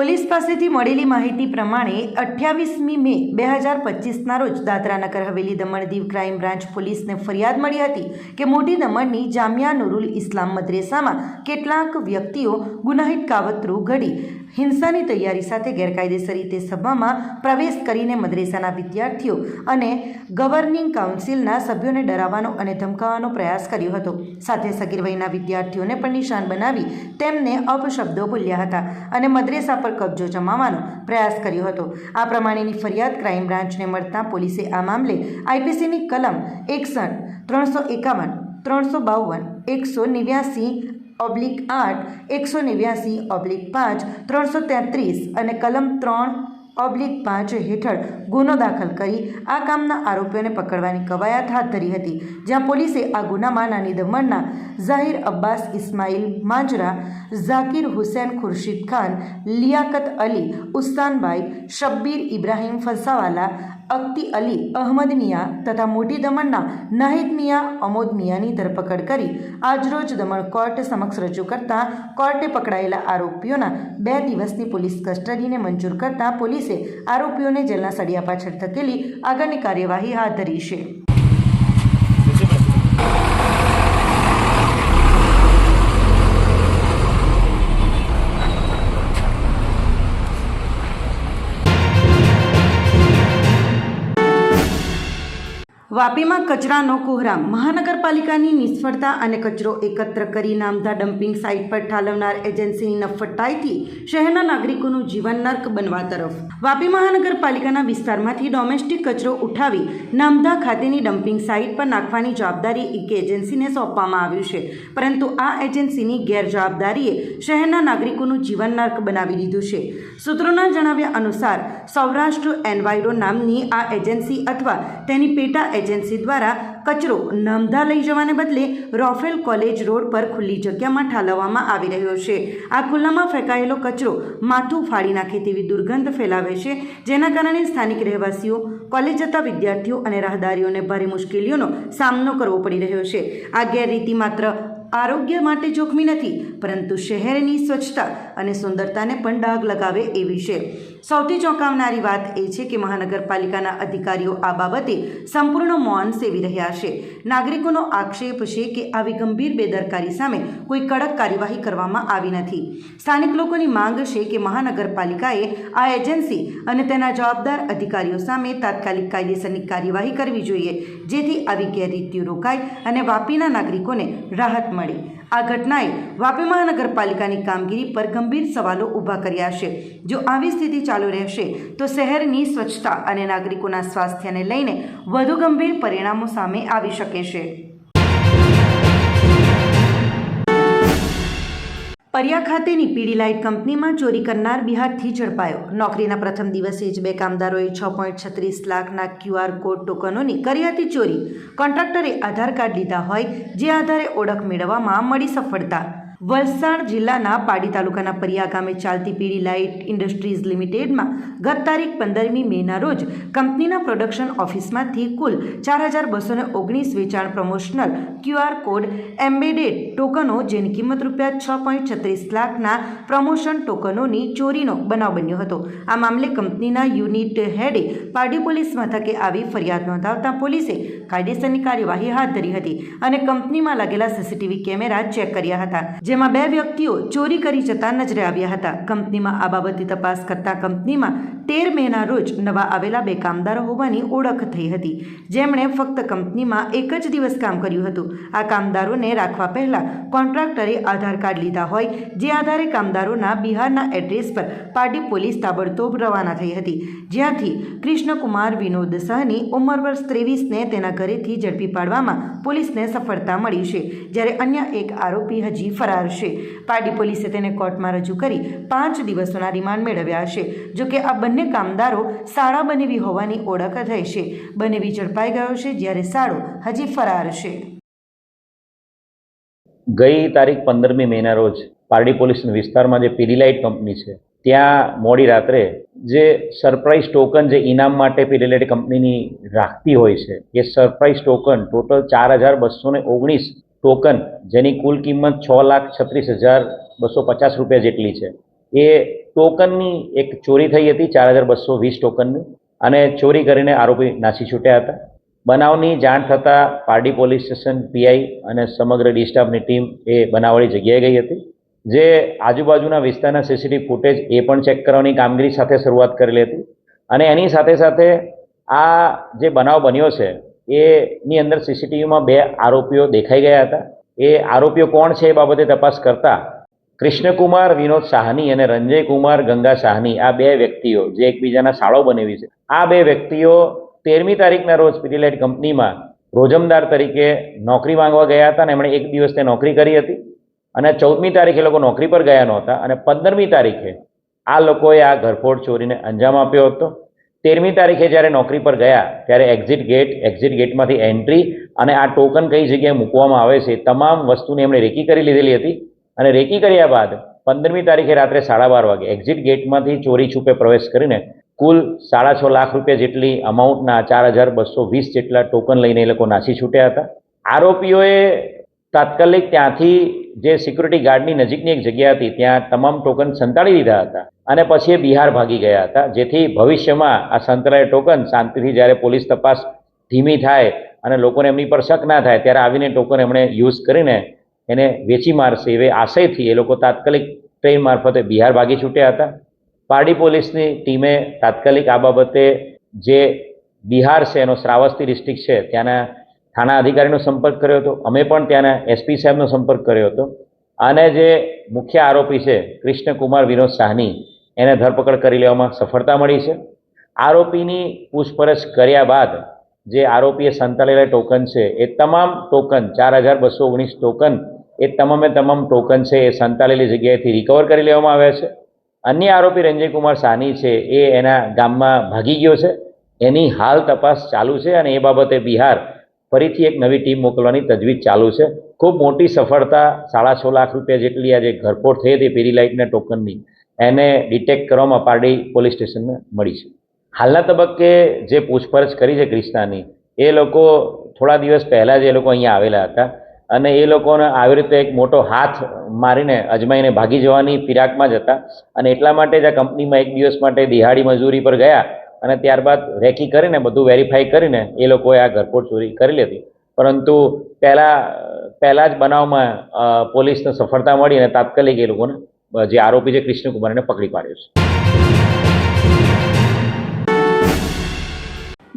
Police પાસેથી મળેલી માહિતી પ્રમાણે અઠ્યાવીસમી મે બે હજાર પચીસના રોજ દાદરા નગર હવેલી દમણ દીવ ક્રાઇમ બ્રાન્ચ પોલીસને ફરિયાદ મળી હતી કે મોટી દમણની જામિયા નુરુલ ઇસ્લામ મદ્રેસામાં કેટલાક વ્યક્તિઓ ગુનાહિત કાવતરું ઘડી હિંસાની તૈયારી સાથે ગેરકાયદેસર રીતે સભામાં પ્રવેશ કરીને મદ્રેસાના વિદ્યાર્થીઓ અને ગવર્નિંગ કાઉન્સિલના સભ્યોને ડરાવવાનો અને ધમકાવવાનો પ્રયાસ કર્યો હતો. સાથે સગીર વયના વિદ્યાર્થીઓને પણ નિશાન બનાવી તેમને અપશબ્દો બોલ્યા હતા અને મદ્રેસા પર કબજો જમાવવાનો પ્રયાસ કર્યો હતો. આ પ્રમાણેની ફરિયાદ ક્રાઇમ બ્રાન્ચને મળતા પોલીસે આ મામલે આઈપીસીની કલમ એકસઠ, ત્રણસો એકાવન, ત્રણસો બાવન, એકસો નેવ્યાસી ઓબ્લિક આઠ એકસો નેવ્યાસી ઓબ્લિક પાંચ ત્રણસો તેત્રીસ અને કલમ ત્રણ ઓબ્લિક પાંચ હેઠળ ગુનો દાખલ કરી આ કામના આરોપીઓને પકડવાની કવાયત હાથ ધરી હતી, જ્યાં પોલીસે આ ગુનામાં નાની દમણના ઝાહિર અબ્બાસ ઇસ્માઇલ માંજરા, ઝાકિર હુસેન ખુરશીદ ખાન, લિયાકત અલી ઉસ્તાનભાઈ શબ્બીર ઇબ્રાહીમ ફસાવાલા અક્તિ અલી, અહમદ મિયા તથા મોટી દમણના નાહિદ મિયા, અમોદ મિયાની ધરપકડ કરી આજરોજ દમણ કોર્ટ સમક્ષ રજૂ કરતા કોર્ટે પકડાયેલા આરોપીઓના બે દિવસની પોલીસ કસ્ટડીને મંજૂર કરતા પોલીસે આરોપીઓને જેલના સળિયા પાછળ ધકેલી આગળની કાર્યવાહી હાથ ધરી છે. વાપીમાં કચરાનો કોહરામ. મહાનગરપાલિકાની નિષ્ફળતા અને કચરો એકત્ર કરી નામધા ડમ્પિંગ સાઇટ પર ઠાલવનાર એજન્સીની નફટાઈથી શહેરના નાગરિકોનું જીવન નર્ક બનવા તરફ. વાપી મહાનગરપાલિકાના વિસ્તારમાંથી ડોમેસ્ટિક કચરો ઉઠાવી નામધા ખાતેની ડમ્પિંગ સાઇટ પર નાખવાની જવાબદારી એક એજન્સીને સોંપવામાં આવ્યું છે. પરંતુ આ એજન્સીની ગેરજવાબદારીએ શહેરના નાગરિકોનું જીવન નર્ક બનાવી દીધું છે. સૂત્રોના જણાવ્યા અનુસાર, સૌરાષ્ટ્ર એન્વાયરો નામની આ એજન્સી અથવા તેની પેટા એજન્સી દ્વારા કચરો નમધા લઈ જવાને બદલે રોફેલ કોલેજ રોડ પર ખુલ્લી જગ્યામાં ઠાલવવામાં આવી રહ્યો છે. આ ખુલ્લામાં ફેંકાયેલો કચરો માથું ફાડી નાખે તેવી દુર્ગંધ ફેલાવે છે, જેના કારણે સ્થાનિક રહેવાસીઓ, કોલેજ જતા વિદ્યાર્થીઓ અને રાહદારીઓને ભારે મુશ્કેલીઓનો સામનો કરવો પડી રહ્યો છે. આ ગેરરીતિ માત્ર આરોગ્ય માટે જોખમી નથી, પરંતુ શહેરની સ્વચ્છતા અને સુંદરતાને પણ ડાઘ લગાવે એવી છે. સૌથી ચોંકાવનારી વાત એ છે કે મહાનગરપાલિકાના અધિકારીઓ આ બાબતે સંપૂર્ણ મૌન સેવી રહ્યા છે. નાગરિકોનો આક્ષેપ છે કે આવી ગંભીર બેદરકારી સામે કોઈ કડક કાર્યવાહી કરવામાં આવી નથી. સ્થાનિક લોકોની માંગ છે કે મહાનગરપાલિકાએ આ એજન્સી અને તેના જવાબદાર અધિકારીઓ સામે તાત્કાલિક કાયદેસરની કાર્યવાહી કરવી જોઈએ, જેથી આવી ગેરરીતિઓ રોકાય અને વાપીના નાગરિકોને રાહત મળે. આ ઘટનાએ વાપી મહાનગરપાલિકાની કામગીરી પર ગંભીર સવાલો ઊભા કર્યા છે. જો આવી સ્થિતિ ચાલુ રહેશે, તો શહેરની સ્વચ્છતા અને નાગરિકોના સ્વાસ્થ્યને લઈને વધુ ગંભીર પરિણામો સામે આવી શકે છે. પરિયા ખાતેની પીડી લાઇટ કંપનીમાં ચોરી કરનાર બિહારથી ઝડપાયો. નોકરીના પ્રથમ દિવસે જ બે કામદારોએ છ પોઈન્ટ છત્રીસ લાખના ક્યુઆર કોડ ટોકનોની કરી હતી ચોરી. કોન્ટ્રાક્ટરે આધાર કાર્ડ લીધા હોય, જે આધારે ઓળખ મેળવવામાં મળી સફળતા. વલસાડ જિલ્લાના પાડી તાલુકાના પરિયા ગામે ચાલતી પીડી લાઇટ ઇન્ડસ્ટ્રીઝ લિમિટેડમાં ગત તારીખ પંદરમી મેના રોજ કંપનીના પ્રોડક્શન ઓફિસમાંથી કુલ ચાર હજાર બસો ઓગણીસ વેચાણ પ્રમોશનલ ક્યુઆર કોડ એમ્બેડેડ ટોકનો, જેની કિંમત રૂપિયા છ પોઈન્ટ છત્રીસ લાખના પ્રમોશન ટોકનોની ચોરીનો બનાવ બન્યો હતો. આ મામલે કંપનીના યુનિટ હેડે પાડી પોલીસ મથકે આવી ફરિયાદ નોંધાવતા પોલીસે કાયદેસરની કાર્યવાહી હાથ ધરી હતી અને કંપનીમાં લાગેલા સીસીટીવી કેમેરા ચેક કર્યા હતા. જેમાં બે વ્યક્તિઓ ચોરી કરી જતા નજરે આવ્યા હતા. કંપનીમાં આ બાબતે તપાસ કરતા કંપનીમાં તેર મેના રોજ નવા આવેલા બે કામદારો હોવાની ઓળખ થઈ હતી. જેમણે ફક્ત કંપનીમાં એક જ દિવસ કામ કર્યું હતું. આ કામદારોને રાખવા પહેલાં કોન્ટ્રાક્ટરે આધાર કાર્ડ લીધા હોય, જે આધારે કામદારોના બિહારના એડ્રેસ પર પાર્ટી પોલીસ તાબડતોબ રવાના થઈ હતી. જ્યાંથી કૃષ્ણકુમાર વિનોદ સહની ઉંમર વર્ષ ત્રેવીસને તેના ઘરેથી ઝડપી પાડવામાં પોલીસને સફળતા મળી છે. જ્યારે અન્ય એક આરોપી હજી ફરાર છે પારડી પોલીસે તેને કોર્ટમાં રજૂ કરી પાંચ દિવસોના રિમાન્ડ મેળવ્યા છે જોકે આ બંને કામદારો સાળા બનેવી હોવાની ઓળખ થઈ છે. બનેવી ઝડપાઈ ગયો છે જ્યારે સાળો હજી ફરાર છે. ગઈ તારીખ પંદરમી મેના રોજ પારડી પોલીસના વિસ્તારમાં જે પીડીલાઇટ કંપની છે, ત્યાં મોડી રાત્રે જે સરપ્રાઇઝ ટોકન જે ઇનામ માટે પીડીલાઇટ કંપનીની રાખતી હોય છે, એ સરપ્રાઇઝ ટોકન ટોટલ ચાર હજાર બસો ને ઓગણીસ ટોકન જેની કુલ કિંમત છ લાખ છત્રીસ હજાર બસો પચાસ રૂપિયા જેટલી છે. એ ટોકનની એક ચોરી થઈ હતી ચાર હજાર બસો વીસ ટોકનની અને ચોરી કરીને આરોપી નાસી છૂટ્યા હતા. બનાવની જાણ થતાં પારડી પોલીસ સ્ટેશન, પીઆઈ અને સમગ્ર ડિસ્ટાફની ટીમ એ બનાવવાળી જગ્યાએ ગઈ હતી, જે આજુબાજુના વિસ્તારના સીસીટીવી ફૂટેજ એ પણ ચેક કરવાની કામગીરી સાથે શરૂઆત કરેલી હતી. અને એની સાથે સાથે આ જે બનાવ બન્યો છે એની અંદર સીસીટીવીમાં બે આરોપીઓ દેખાઈ ગયા હતા. એ આરોપીઓ કોણ છે એ બાબતે તપાસ કરતા કૃષ્ણકુમાર વિનોદ સાહની અને રંજય કુમાર ગંગા સાહની, આ બે વ્યક્તિઓ જે એકબીજાના શાળો બનેવી છે. આ બે વ્યક્તિઓ તેરમી તારીખના રોજ પીટીલાઇટ કંપનીમાં રોજમદાર તરીકે નોકરી માંગવા ગયા હતા અને એમણે એક દિવસ તે નોકરી કરી હતી. અને ચૌદમી તારીખે લોકો નોકરી પર ગયા નહોતા અને પંદરમી તારીખે આ લોકોએ આ ઘરફોડ ચોરીને અંજામ આપ્યો હતો. તેરમી તારીખે જ્યારે નોકરી પર ગયા, ત્યારે એક્ઝિટ ગેટ એક્ઝિટ ગેટમાંથી એન્ટ્રી અને આ ટોકન કઈ જગ્યાએ મૂકવામાં આવે છે તમામ વસ્તુની એમણે રેકી કરી લીધેલી હતી. અને રેકી કર્યા બાદ પંદરમી તારીખે રાત્રે સાડા બાર વાગે એક્ઝિટ ગેટમાંથી ચોરી છૂપે પ્રવેશ કરીને કુલ સાડા છ લાખ રૂપિયા જેટલી અમાઉન્ટના ચાર હજાર બસો વીસ જેટલા ટોકન લઈને એ લોકો નાસી છૂટ્યા હતા. આરોપીઓએ તાત્કાલિક ત્યાંથી જે સિક્યુરિટી ગાર્ડની નજીકની એક જગ્યા હતી, ત્યાં તમામ ટોકન સંતાડી દીધા હતા અને પછી એ બિહાર ભાગી ગયા હતા, જેથી ભવિષ્યમાં આ સંતરાય ટોકન શાંતિથી જ્યારે પોલીસ તપાસ ધીમી થાય અને લોકોને એમની પર શક ના થાય, ત્યારે આવીને ટોકન એમણે યુઝ કરીને એને વેચી મારશે. એવી આશયથી એ લોકો તાત્કાલિક ટ્રેન મારફતે બિહાર ભાગી છૂટ્યા હતા. પારડી પોલીસની ટીમે તાત્કાલિક આ બાબતે જે બિહાર છે, એનો શ્રાવસ્તી ડિસ્ટ્રિક્ટ છે, ત્યાંના થાણા અધિકારીનો સંપર્ક કર્યો હતો. અમે પણ ત્યાંના એસપી સાહેબનો સંપર્ક કર્યો હતો. અને જે મુખ્ય આરોપી છે, કૃષ્ણકુમાર વિનોદ સાહની, એને ધરપકડ કરી લેવામાં સફળતા મળી છે. આરોપીની પૂછપરછ કર્યા બાદ જે આરોપીએ સંતાડેલા ટોકન છે, એ તમામ ટોકન, ચાર હજાર બસો ઓગણીસ ટોકન, એ તમામે તમામ ટોકન છે, એ સંતાડેલી જગ્યાએથી રિકવર કરી લેવામાં આવ્યા છે. અન્ય આરોપી રંજયકુમાર સાની છે, એ એના ગામમાં ભાગી ગયો છે. એની હાલ તપાસ ચાલુ છે અને એ બાબતે બિહાર ફરીથી એક નવી ટીમ મોકલવાની તજવીજ ચાલુ છે. ખૂબ મોટી સફળતા, સાડા છ લાખ રૂપિયા જેટલી આજે ઘરફોડ થઈ હતી પેરીલાઇટના ટોકનની. એને ડિટેક્ટ કરવામાં પારડી પોલીસ સ્ટેશનને મળી છે. હાલના તબક્કે જે પૂછપરછ કરી છે ક્રિષ્નાની, એ લોકો થોડા દિવસ પહેલાં જ એ લોકો અહીંયા આવેલા હતા અને એ લોકોને આવી રીતે એક મોટો હાથ મારીને અજમાઈને ભાગી જવાની ફિરાકમાં જ હતા અને એટલા માટે જ આ કંપનીમાં એક દિવસ માટે દિહાડી મજૂરી પર ગયા અને ત્યારબાદ રેકી કરીને, બધું વેરીફાઈ કરીને એ લોકોએ આ ઘરફોડ ચોરી કરી લીધી. પરંતુ પહેલાં પહેલાં જ બનાવમાં પોલીસને સફળતા મળી અને તાત્કાલિક એ લોકોને જે આરોપી છે કૃષ્ણકુમારને પકડી પાડ્યો છે.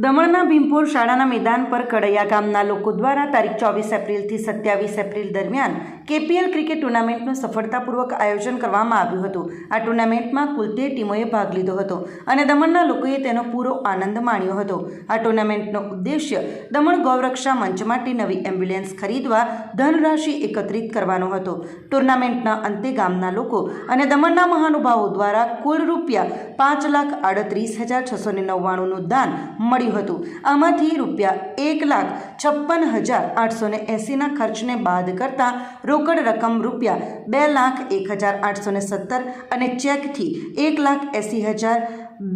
દમણના ભીમપુર શાળાના મેદાન પર કડૈયા ગામના લોકો દ્વારા તારીખ ચોવીસ એપ્રિલથી સત્યાવીસ એપ્રિલ દરમિયાન કેપીએલ ક્રિકેટ ટુર્નામેન્ટનું સફળતાપૂર્વક આયોજન કરવામાં આવ્યું હતું. આ ટુર્નામેન્ટમાં કુલ તેર ટીમોએ ભાગ લીધો હતો અને દમણના લોકોએ તેનો પૂરો આનંદ માણ્યો હતો. આ ટુર્નામેન્ટનો ઉદ્દેશ્ય દમણ ગૌરક્ષા મંચ માટે નવી એમ્બ્યુલન્સ ખરીદવા ધનરાશિ એકત્રિત કરવાનો હતો. ટુર્નામેન્ટના અંતે ગામના લોકો અને દમણના મહાનુભાવો દ્વારા કુલ રૂપિયા પાંચ લાખ આડત્રીસ હજાર છસો ને નવ્વાણુંનું દાન મળ્યું હતું. આમાંથી રૂપિયા એક લાખ છપ્પન હજાર આઠસો ને એંસીના ખર્ચને બાદ કરતાં રોકડ રકમ રૂપિયા બે લાખ એક હજાર આઠસો ને સત્તર અને ચેકથી એક લાખ એંસી હજાર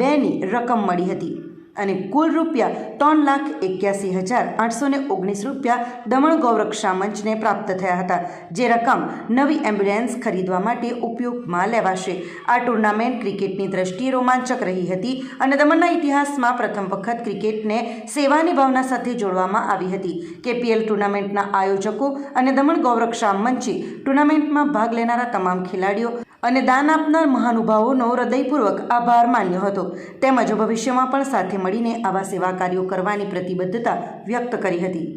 બેની રકમ મળી હતી. અને કુલ રૂપિયા ત્રણ લાખ એક્યાસી હજાર આઠસો ને ઓગણીસ રૂપિયા દમણ ગૌરક્ષા મંચને પ્રાપ્ત થયા હતા. જે રકમ નવી એમ્બ્યુલન્સ ખરીદવા માટે ઉપયોગમાં લેવાશે. આ ટુર્નામેન્ટ ક્રિકેટની દ્રષ્ટિએ રોમાંચક રહી હતી અને દમણના ઇતિહાસમાં પ્રથમ વખત ક્રિકેટને સેવાની ભાવના સાથે જોડવામાં આવી હતી. કેપીએલ ટુર્નામેન્ટના આયોજકો અને દમણ ગૌરક્ષા મંચે ટુર્નામેન્ટમાં ભાગ લેનારા તમામ ખેલાડીઓ અને દાન આપનાર મહાનુભાવોનો હૃદયપૂર્વક આભાર માન્યો હતો. તેમજ ભવિષ્યમાં પણ સાથે મળીને આવા સેવા કાર્યો કરવાની પ્રતિબદ્ધતા વ્યક્ત કરી હતી.